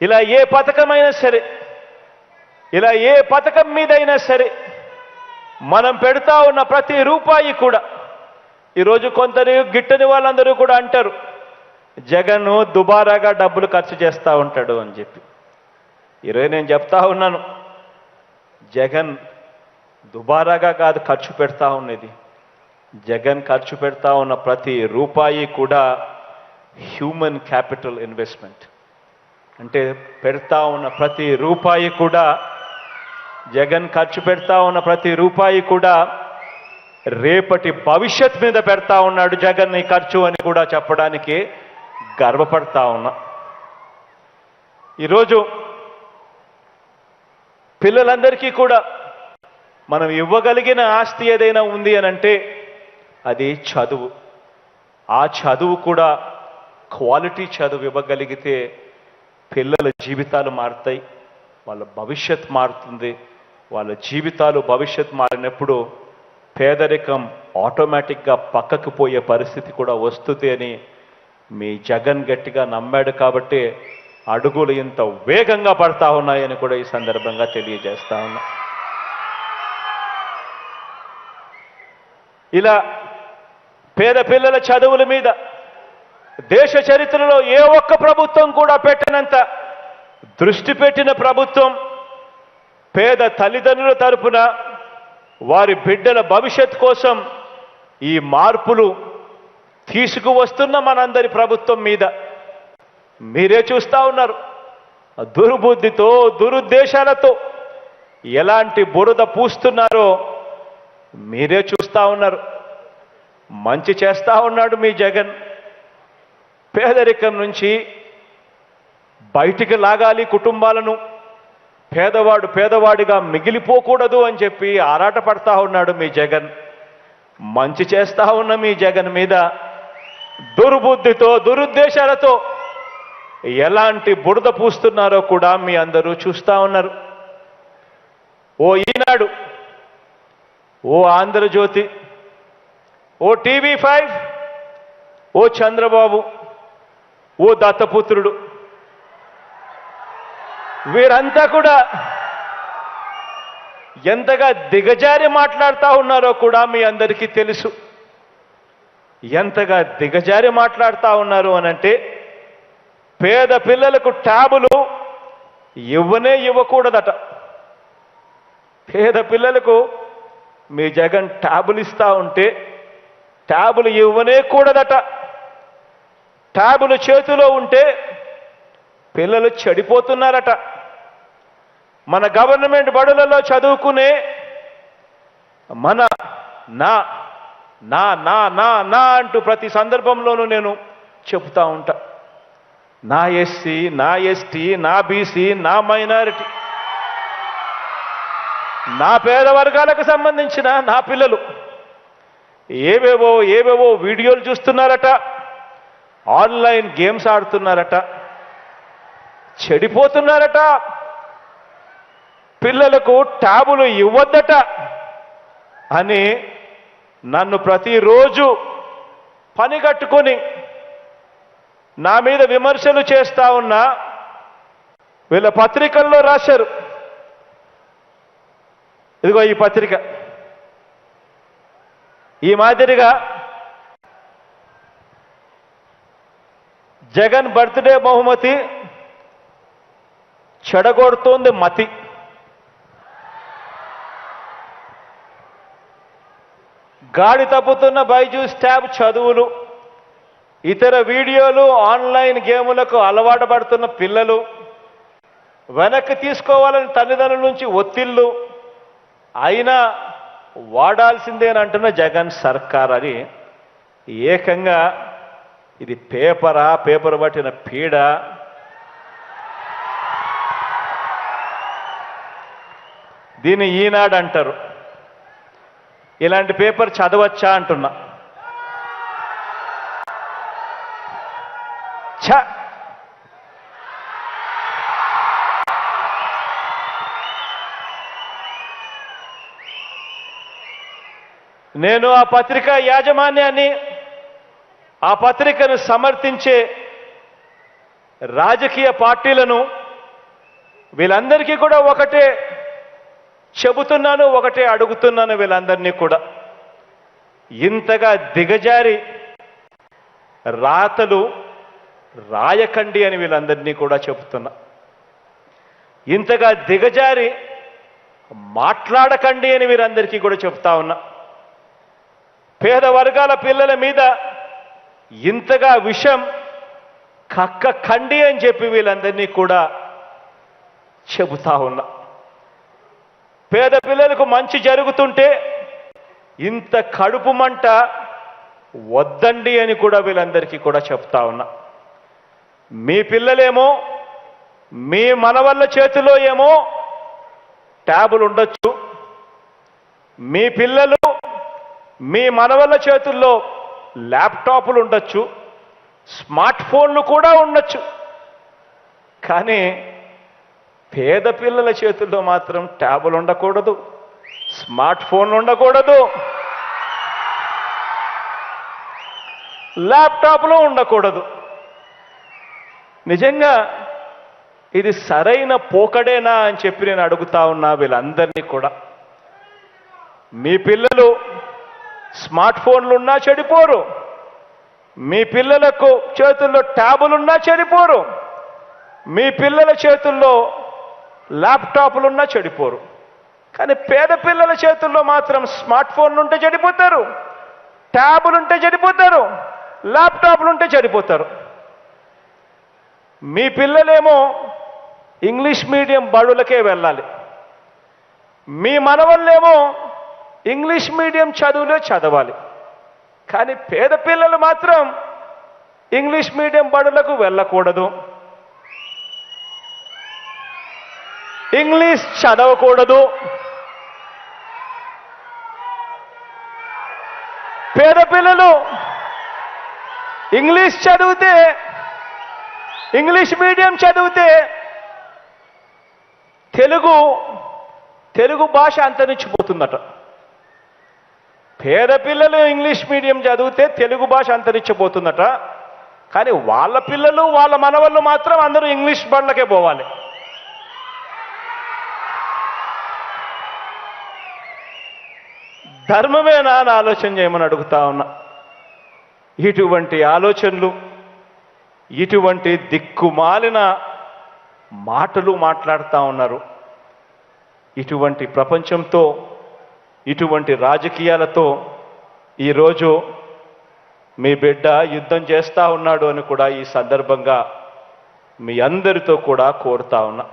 ఇలా ఏ పథకమైనా సరే ఇలా ఏ పథకం మీదైనా సరే మనం పెడతా ఉన్న ప్రతి రూపాయి కూడా ఈరోజు కొందరు గిట్టని వాళ్ళందరూ కూడా అంటారు జగన్ దుబారాగా డబ్బులు ఖర్చు చేస్తూ ఉంటాడు అని చెప్పి. ఈరోజు నేను చెప్తా ఉన్నాను జగన్ దుబారాగా కాదు ఖర్చు పెడతా ఉన్నది. జగన్ ఖర్చు పెడతా ఉన్న ప్రతి రూపాయి కూడా హ్యూమన్ క్యాపిటల్ ఇన్వెస్ట్మెంట్. అంటే పెడతా ఉన్న ప్రతి రూపాయి కూడా జగన్ ఖర్చు పెడతా ఉన్న ప్రతి రూపాయి కూడా రేపటి భవిష్యత్ మీద పెడతా ఉన్నాడు జగన్ ఈ ఖర్చు అని కూడా చెప్పడానికి గర్వపడతా ఉన్నా. ఈరోజు పిల్లలందరికీ కూడా మనం ఇవ్వగలిగిన ఆస్తి ఏదైనా ఉంది అని అంటే అది చదువు. ఆ చదువు కూడా క్వాలిటీ చదువు ఇవ్వగలిగితే పిల్లల జీవితాలు మారుతాయి వాళ్ళ భవిష్యత్ మారుతుంది. వాళ్ళ జీవితాలు భవిష్యత్ మారినప్పుడు పేదరికం ఆటోమేటిక్గా పక్కకు పోయే పరిస్థితి కూడా వస్తుంది అని మీ జగన్ గట్టిగా నమ్మాడు కాబట్టి అడుగులు ఇంత వేగంగా పడతా ఉన్నాయని కూడా ఈ సందర్భంగా తెలియజేస్తా ఉన్నా. ఇలా పేద పిల్లల చదువుల మీద దేశ చరిత్రలో ఏ ఒక్క ప్రభుత్వం కూడా పెట్టినంత దృష్టి పెట్టిన ప్రభుత్వం పేద తల్లిదండ్రుల తరపున వారి బిడ్డల భవిష్యత్ కోసం ఈ మార్పులు తీసుకువస్తున్న మనందరి ప్రభుత్వం మీద. మీరే చూస్తా ఉన్నారు. దుర్బుద్ధితో దురుద్దేశాలతో ఎలాంటి బురద పూస్తున్నారో మీరే చూస్తా ఉన్నారు. మంచి చేస్తూ ఉన్నాడు మీ జగన్. పేదరికం నుంచి బయటికి లాగాలి కుటుంబాలను. పేదవాడు పేదవాడిగా మిగిలిపోకూడదు అని చెప్పి ఆరాట పడతా ఉన్నాడు మీ జగన్. మంచి చేస్తా ఉన్న మీ జగన్ మీద దుర్బుద్ధితో దురుద్దేశాలతో ఎలాంటి బురద పూస్తున్నారో కూడా మీ అందరూ చూస్తా ఉన్నారు. ఓ ఈనాడు ఓ ఆంధ్రజ్యోతి ఓ టీవీ ఫైవ్ ఓ చంద్రబాబు ఓ దత్తపుత్రుడు. వీరంతా కూడా ఎంతగా దిగజారి మాట్లాడుతూ ఉన్నారో కూడా మీ అందరికీ తెలుసు. ఎంతగా దిగజారి మాట్లాడుతూ ఉన్నారు అనంటే పేద పిల్లలకు ట్యాబులు ఇవ్వనే ఇవ్వకూడదట. పేద పిల్లలకు మీ జగన్ ట్యాబులు ఇస్తూ ఉంటే ట్యాబులు ఇవ్వనే కూడదట. ట్యాబులు చేతిలో ఉంటే పిల్లలు చెడిపోతున్నారట. మన గవర్నమెంట్ బడులలో చదువుకునే మన నా నా నా నా నా అంటూ ప్రతి సందర్భంలోనూ నేను చెప్తా ఉంటా. నా ఎస్సీ నా ఎస్టీ నా బీసీ నా మైనారిటీ నా పేద వర్గాలకు సంబంధించిన నా పిల్లలు ఏవేవో ఏవేవో వీడియోలు చూస్తున్నారట. ఆన్లైన్ గేమ్స్ ఆడుతున్నారట. చెడిపోతున్నారట. పిల్లలకు ట్యాబులు ఇవ్వద్దట అని నన్ను ప్రతిరోజు పని కట్టుకొని నా మీద విమర్శలు చేస్తా ఉన్నా వీళ్ళ పత్రికల్లో రాశారు. ఇదిగో ఈ పత్రిక. ఈ మాదిరిగా జగన్ బర్త్డే బహుమతి చెడగొడుతోంది మతి. గాడి తప్పుతున్న బైజూస్ ట్యాబ్ చదువులు ఇతర వీడియోలు ఆన్లైన్ గేములకు అలవాటు పడుతున్న పిల్లలు వెనక్కి తీసుకోవాలని తల్లిదండ్రుల నుంచి ఒత్తిళ్ళు అయినా వాడాల్సిందేనంటున్న జగన్ సర్కార్ అని ఏకంగా ఇది పేపరా పేపర్ పట్టిన పీడ. దీన్ని ఈనాడు అంటారు. ఇలాంటి పేపర్ చదవచ్చా అంటున్నా. ఛ! నేను ఆ పత్రిక యాజమాన్యాన్ని ఆ పత్రికను సమర్థించే రాజకీయ పార్టీలను వీళ్ళందరికీ కూడా ఒకటే చెబుతున్నాను ఒకటే అడుగుతున్నాను వీళ్ళందరినీ కూడా. ఇంతగా దిగజారి రాతలు రాయకండి అని వీళ్ళందరినీ కూడా చెబుతున్నా. ఇంతగా దిగజారి మాట్లాడకండి అని వీరందరికీ కూడా చెప్తా ఉన్నా. పేద వర్గాల పిల్లల మీద ఇంతగా విషం కక్క కండి అని చెప్పి వీళ్ళందరినీ కూడా చెబుతా ఉన్నా. పేద పిల్లలకు మంచి జరుగుతుంటే ఇంత కడుపు మంట వద్దండి అని కూడా వీళ్ళందరికీ కూడా చెప్తా ఉన్నా. మీ పిల్లలేమో మీ మనవల్ల చేతిలో ఏమో ట్యాబులు ఉండొచ్చు. మీ పిల్లలు మీ మనవల్ల చేతుల్లో ల్యాప్టాప్లు ఉండొచ్చు స్మార్ట్ ఫోన్లు కూడా ఉండొచ్చు. కానీ పేద పిల్లల చేతుల్లో మాత్రం ట్యాబులు ఉండకూడదు స్మార్ట్ ఫోన్లు ఉండకూడదు. ల్యాప్టాప్లు ఉండకూడదు. నిజంగా ఇది సరైన పోకడేనా అని చెప్పి నేను అడుగుతా ఉన్నా వీళ్ళందరినీ కూడా. మీ పిల్లలు స్మార్ట్ ఫోన్లు ఉన్నా చెడిపోరు. మీ పిల్లలకు చేతుల్లో ట్యాబులున్నా చెడిపోరు. మీ పిల్లల చేతుల్లో ల్యాప్టాప్లున్నా చెడిపోరు. కానీ పేద పిల్లల చేతుల్లో మాత్రం స్మార్ట్ ఫోన్లు ఉంటే చెడిపోతారు. ట్యాబులుంటే చెడిపోతారు. ల్యాప్టాప్లు ఉంటే చెడిపోతారు. మీ పిల్లలేమో ఇంగ్లీష్ మీడియం బడులకే వెళ్ళాలి. మీ మనవళ్ళేమో ఇంగ్లీష్ మీడియం చదువులే చదవాలి. కానీ పేద పిల్లలు మాత్రం ఇంగ్లీష్ మీడియం బడులకు వెళ్ళకూడదు. ఇంగ్లీష్ చదవకూడదు. పేద పిల్లలు ఇంగ్లీష్ చదివితే ఇంగ్లీష్ మీడియం చదివితే తెలుగు తెలుగు భాష అంతరించిపోతుందట. పేద పిల్లలు ఇంగ్లీష్ మీడియం చదివితే తెలుగు భాష అంతరించిపోతుందట. కానీ వాళ్ళ పిల్లలు వాళ్ళ మనవళ్ళు మాత్రం అందరూ ఇంగ్లీష్ బండ్లకే పోవాలి. ధర్మమేనా అని ఆలోచన చేయమని అడుగుతా ఉన్నా. ఇటువంటి ఆలోచనలు ఇటువంటి దిక్కుమాలిన మాటలు మాట్లాడుతూ ఉన్నారు. ఇటువంటి ప్రపంచంతో ఇటువంటి రాజకీయాలతో ఈరోజు మీ బిడ్డ యుద్ధం చేస్తూ ఉన్నాడు అని కూడా ఈ సందర్భంగా మీ అందరితో కూడా కోరుతా ఉన్నా.